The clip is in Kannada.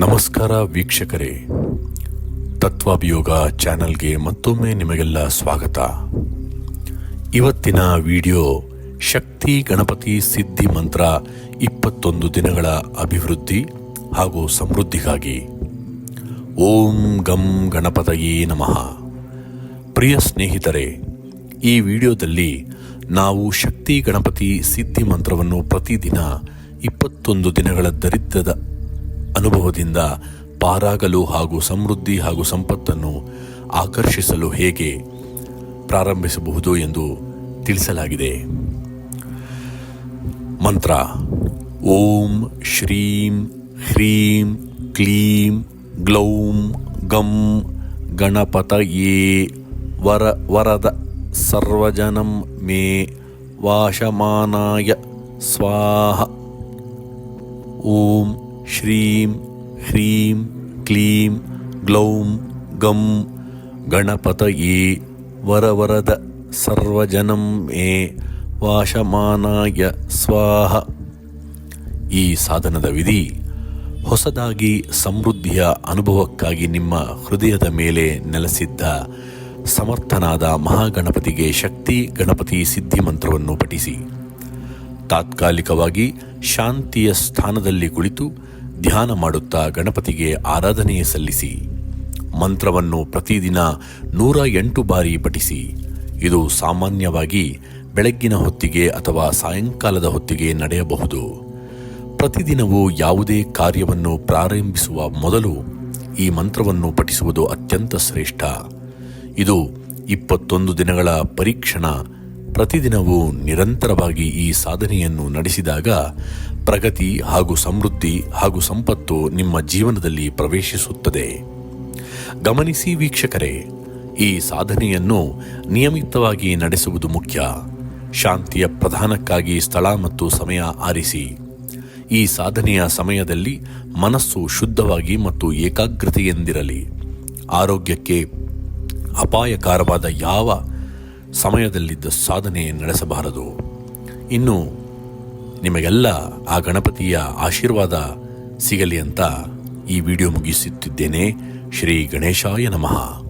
ನಮಸ್ಕಾರ ವೀಕ್ಷಕರೇ. ತತ್ವಾಭಿಯೋಗ ಚಾನಲ್ಗೆ ಮತ್ತೊಮ್ಮೆ ನಿಮಗೆಲ್ಲ ಸ್ವಾಗತ. ಇವತ್ತಿನ ವಿಡಿಯೋ ಶಕ್ತಿ ಗಣಪತಿ ಸಿದ್ಧಿ ಮಂತ್ರ ಇಪ್ಪತ್ತೊಂದು ದಿನಗಳ ಅಭಿವೃದ್ಧಿ ಹಾಗೂ ಸಮೃದ್ಧಿಗಾಗಿ. ಓಂ ಗಂ ಗಣಪತಯೇ ನಮಃ. ಪ್ರಿಯ ಸ್ನೇಹಿತರೆ, ಈ ವಿಡಿಯೋದಲ್ಲಿ ನಾವು ಶಕ್ತಿ ಗಣಪತಿ ಸಿದ್ಧಿ ಮಂತ್ರವನ್ನು ಪ್ರತಿದಿನ ಇಪ್ಪತ್ತೊಂದು ದಿನಗಳ ದರಿದ್ರದ ಅನುಭವದಿಂದ ಪಾರಾಗಲು ಹಾಗೂ ಸಮೃದ್ಧಿ ಹಾಗೂ ಸಂಪತ್ತನ್ನು ಆಕರ್ಷಿಸಲು ಹೇಗೆ ಪ್ರಾರಂಭಿಸಬಹುದು ಎಂದು ತಿಳಿಸಲಾಗಿದೆ. ಮಂತ್ರ, ಓಂ ಶ್ರೀಂ ಹ್ರೀಂ ಕ್ಲೀಂ ಗ್ಲೌಂ ಗಂ ಗಣಪತಯೇ ವರ ವರದ ಸರ್ವಜನಂ ಮೇ ವಾಶಮಾನಾಯ ಸ್ವಾಹ. ಓಂ ಶ್ರೀಂ, ಹ್ರೀಂ, ಕ್ಲೀಂ, ಗ್ಲೌಂ, ಗಂ, ಗಣಪತಯೇ, ವರವರದ ಸರ್ವಜನಂ ಮೇ, ವಾಶಮಾನಾಯ ಸ್ವಾಹ. ಈ ಸಾಧನದ ವಿಧಿ, ಹೊಸದಾಗಿ ಸಮೃದ್ಧಿಯ ಅನುಭವಕ್ಕಾಗಿ ನಿಮ್ಮ ಹೃದಯದ ಮೇಲೆ ನೆಲೆಸಿದ್ದ ಸಮರ್ಥನಾದ ಮಹಾಗಣಪತಿಗೆ ಶಕ್ತಿ, ಗಣಪತಿ ಸಿದ್ಧಿ ಮಂತ್ರವನ್ನು ಪಠಿಸಿ. ತಾತ್ಕಾಲಿಕವಾಗಿ ಶಾಂತಿಯ ಸ್ಥಾನದಲ್ಲಿ ಕುಳಿತು ಧ್ಯಾನ ಮಾಡುತ್ತಾ ಗಣಪತಿಗೆ ಆರಾಧನೆ ಸಲ್ಲಿಸಿ, ಮಂತ್ರವನ್ನು ಪ್ರತಿದಿನ ನೂರ ಎಂಟು ಬಾರಿ ಪಠಿಸಿ, ಇದು ಸಾಮಾನ್ಯವಾಗಿ ಬೆಳಗ್ಗಿನ ಹೊತ್ತಿಗೆ ಅಥವಾ ಸಾಯಂಕಾಲದ ಹೊತ್ತಿಗೆ ನಡೆಯಬಹುದು. ಪ್ರತಿದಿನವೂ ಯಾವುದೇ ಕಾರ್ಯವನ್ನು ಪ್ರಾರಂಭಿಸುವ ಮೊದಲು ಈ ಮಂತ್ರವನ್ನು ಪಠಿಸುವುದು ಅತ್ಯಂತ ಶ್ರೇಷ್ಠ. ಇದು ಇಪ್ಪತ್ತೊಂದು ದಿನಗಳ ಪರೀಕ್ಷಣ ಪ್ರತಿದಿನವೂ ನಿರಂತರವಾಗಿ ಈ ಸಾಧನೆಯನ್ನು ನಡೆಸಿದಾಗ ಪ್ರಗತಿ ಹಾಗೂ ಸಮೃದ್ಧಿ ಹಾಗೂ ಸಂಪತ್ತು ನಿಮ್ಮ ಜೀವನದಲ್ಲಿ ಪ್ರವೇಶಿಸುತ್ತದೆ. ಗಮನಿಸಿ ವೀಕ್ಷಕರೇ, ಈ ಸಾಧನೆಯನ್ನು ನಿಯಮಿತವಾಗಿ ನಡೆಸುವುದು ಮುಖ್ಯ. ಶಾಂತಿಯ ಪ್ರಧಾನಕ್ಕಾಗಿ ಸ್ಥಳ ಮತ್ತು ಸಮಯ ಆರಿಸಿ. ಈ ಸಾಧನೆಯ ಸಮಯದಲ್ಲಿ ಮನಸ್ಸು ಶುದ್ಧವಾಗಿ ಮತ್ತು ಏಕಾಗ್ರತೆಯೆಂದಿರಲಿ. ಆರೋಗ್ಯಕ್ಕೆ ಅಪಾಯಕಾರವಾದ ಯಾವ ಸಮಯದಲ್ಲಿದ್ದ ಸಾಧನೆ ನಡೆಸಬಾರದು. ಇನ್ನು ನಿಮಗೆಲ್ಲ ಆ ಗಣಪತಿಯ ಆಶೀರ್ವಾದ ಸಿಗಲಿ ಅಂತ ಈ ವಿಡಿಯೋ ಮುಗಿಸುತ್ತಿದ್ದೇನೆ. ಶ್ರೀ ಗಣೇಶಾಯ ನಮಃ.